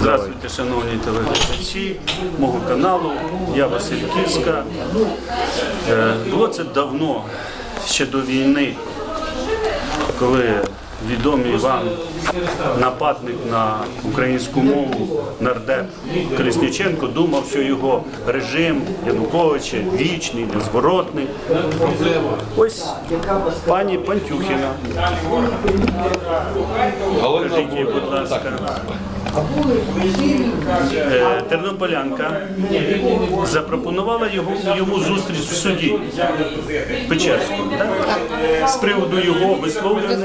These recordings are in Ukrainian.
Здравствуйте, шановні телеглядачі мого каналу. Я Василь Кіска. Е, Було це давно, ще до війни, коли відомий вам нападник на українську мову нардеп Колісніченко думав, що його режим Януковича вічний, незворотний. Ось пані Пантюхіна. Скажіть їй, будь ласка. Е, Тернополянка запропонувала його, йому зустріч в суді Печерському з приводу його висловлення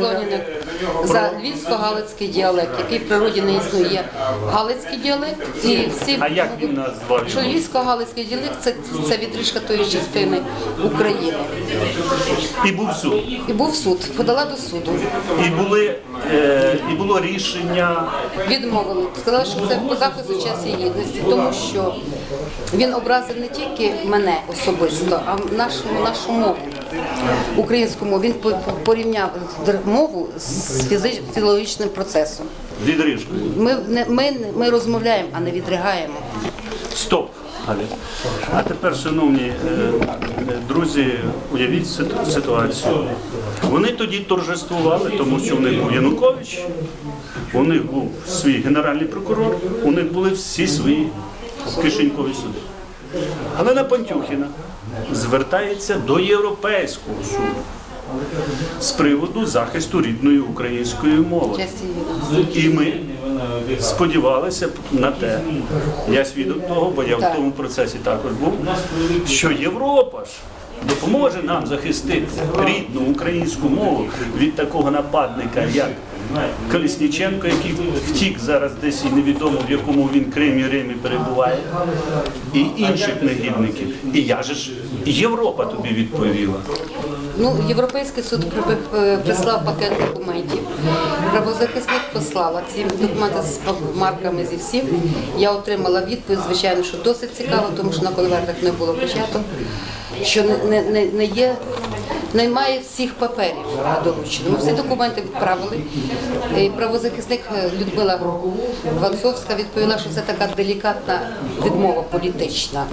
за львівсько-галицький діалект, який в природі не існує. Галицький діалект і всі А як він назвав що львівсько-галицький діалект це, це відрижка тої частини України. І був суд. І був суд, подала до суду, І були і було рішення. відмовили. Сказали, що це по захисту часу і гідності, тому що він образив не тільки мене особисто, а нашу, нашу мову. Українську мову він по- по- порівняв мову з фізич- філологічним процесом. Відрижкою. Ми, ми, ми розмовляємо, а не відригаємо. Стоп. А тепер, шановні е, е, друзі, уявіть ситуацію. Вони тоді торжествували, тому що в них був Янукович, у них був свій генеральний прокурор, у них були всі свої кишенькові суди. Галина Пантюхіна звертається до Європейського суду з приводу захисту рідної української мови. І ми сподівалися на те, я свідок того, бо я в тому процесі також був, що Європа ж допоможе нам захистити рідну українську мову від такого нападника, як Колісніченко, який втік зараз десь і невідомо в якому він Кримі Римі перебуває, і інших негідників. І я же ж Європа тобі відповіла. Ну, Європейський суд при- при- прислав пакет документів. Правозахисник послала ці документи з марками зі всім. Я отримала відповідь, звичайно, що досить цікаво, тому що на конвертах не було початок, що не, не, не, є. Немає всіх паперів долучено. Ми всі документи відправили. І правозахисник е, Людмила Ванцовська відповіла, що це така делікатна відмова політична.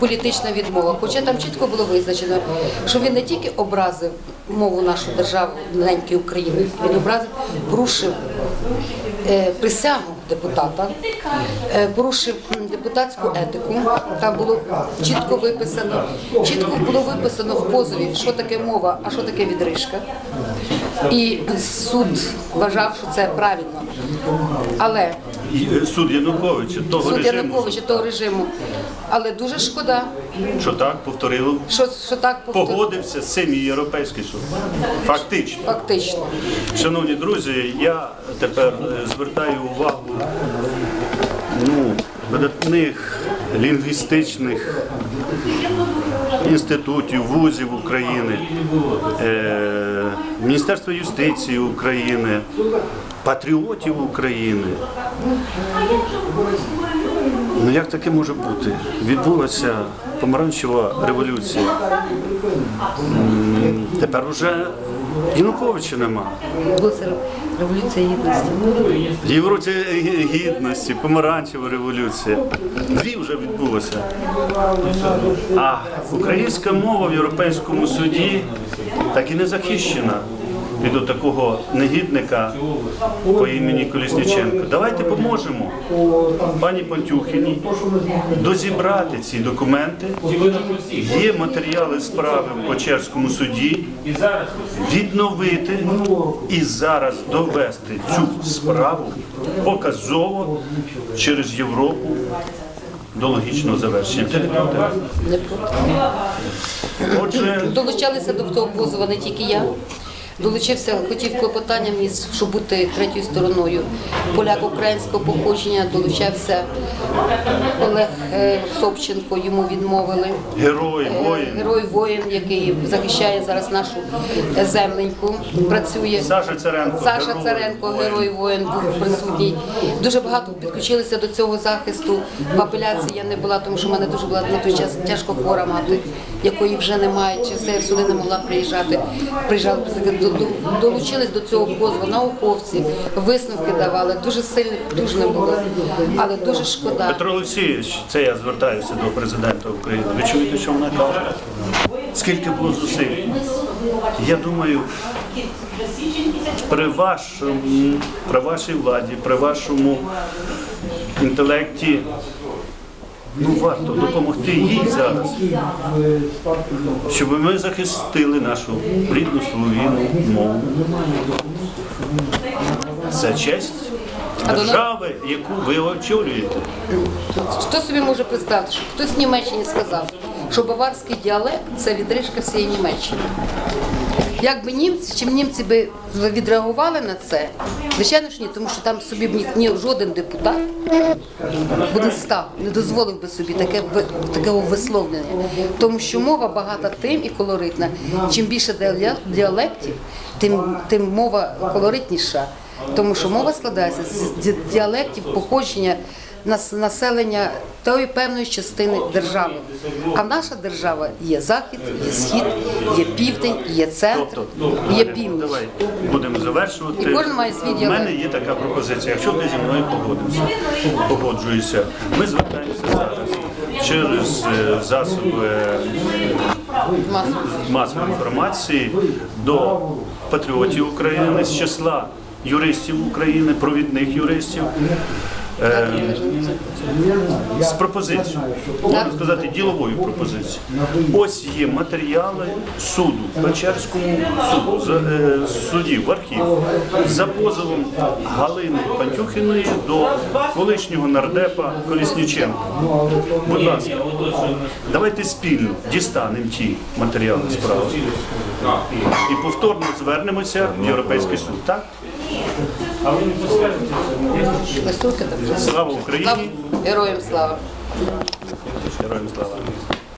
Політична відмова. Хоча там чітко було визначено, що він не тільки образив мову нашу державу, неньки України, він образив, порушив е, присягу депутата, е, порушив депутатську етику. Там було чітко виписано, чітко було виписано в позові, що таке мова, а що таке відрижка. І суд вважав, що це правильно. Але Суд Януковича, того суд режиму, Януковича того режиму. Але дуже шкода, що так повторило, що, що так повтор- погодився з цим і Європейський суд. Фактично. фактично. Шановні друзі, я тепер е, звертаю увагу ну, видатних лінгвістичних інститутів, вузів України, е, Міністерства юстиції України, патріотів України. Ну як таке може бути? Відбулася помаранчева революція. Тепер уже Януковича нема. Революція гідності. Революція гідності, помаранчева революція. Дві вже відбулося. А українська мова в Європейському суді так і не захищена від такого негідника по імені Колісніченко. Давайте поможемо пані Пантюхіні дозібрати ці документи. Є матеріали справи в Печерському суді. Відновити і зараз довести цю справу показово через Європу до логічного завершення. Не. Отже, Долучалися до того позову не тільки я. Долучився, хотів клопотання мені, щоб бути третьою стороною. Поляк українського походження долучався Олег е, Собченко, йому відмовили. герой, воїн. Герой воїн, який захищає зараз нашу е, земленьку, працює. Саша Царенко. Саша герой, Царенко, герой воїн, був присутній. Дуже багато підключилися до цього захисту. В апеляції я не була, тому що в мене дуже була на той час тяжко хвора мати, якої вже немає. Чи все я сюди не могла приїжджати. Приїжджала до- долучились до цього позову науковці, висновки давали, дуже сильно потужно було, але дуже шкода. Петро Олексійович, це я звертаюся до президента України. Ви чуєте, що вона каже? Скільки було зусиль? Я думаю, при вашому, при вашій владі, при вашому інтелекті, ну варто допомогти їй зараз, щоб ми захистили нашу рідну слов'яну мову. Це честь держави, яку ви очолюєте. Хто собі може представити, що хтось в Німеччині сказав, що баварський діалект це відрижка всієї Німеччини. Як би німці, чим німці би відреагували на це, звичайно ж ні, тому що там собі б ні, ні жоден депутат б не дозволив би собі таке такого висловлення. Тому що мова багата тим і колоритна. Чим більше діалектів, тим, тим мова колоритніша. Тому що мова складається з діалектів походження населення тої певної частини держави. А наша держава є захід, є схід, є південь, є центр, Тобто, є північ. будемо завершувати. І кожен має свій У мене є така пропозиція. Якщо ти зі мною погоджуєшся, ми звертаємося зараз через е, засоби е, масової інформації до патріотів України з числа юристів України, провідних юристів. Е, з пропозицією, можна сказати, діловою пропозицією. Ось є матеріали суду, Печерському суду, е, судів, архів, за позовом Галини Пантюхіної до колишнього нардепа Колісніченка. Будь ласка, давайте спільно дістанемо ті матеріали справи і повторно звернемося в Європейський суд. Так? Листовки поскажете? Слава Україні! Героям слава! Героям слава!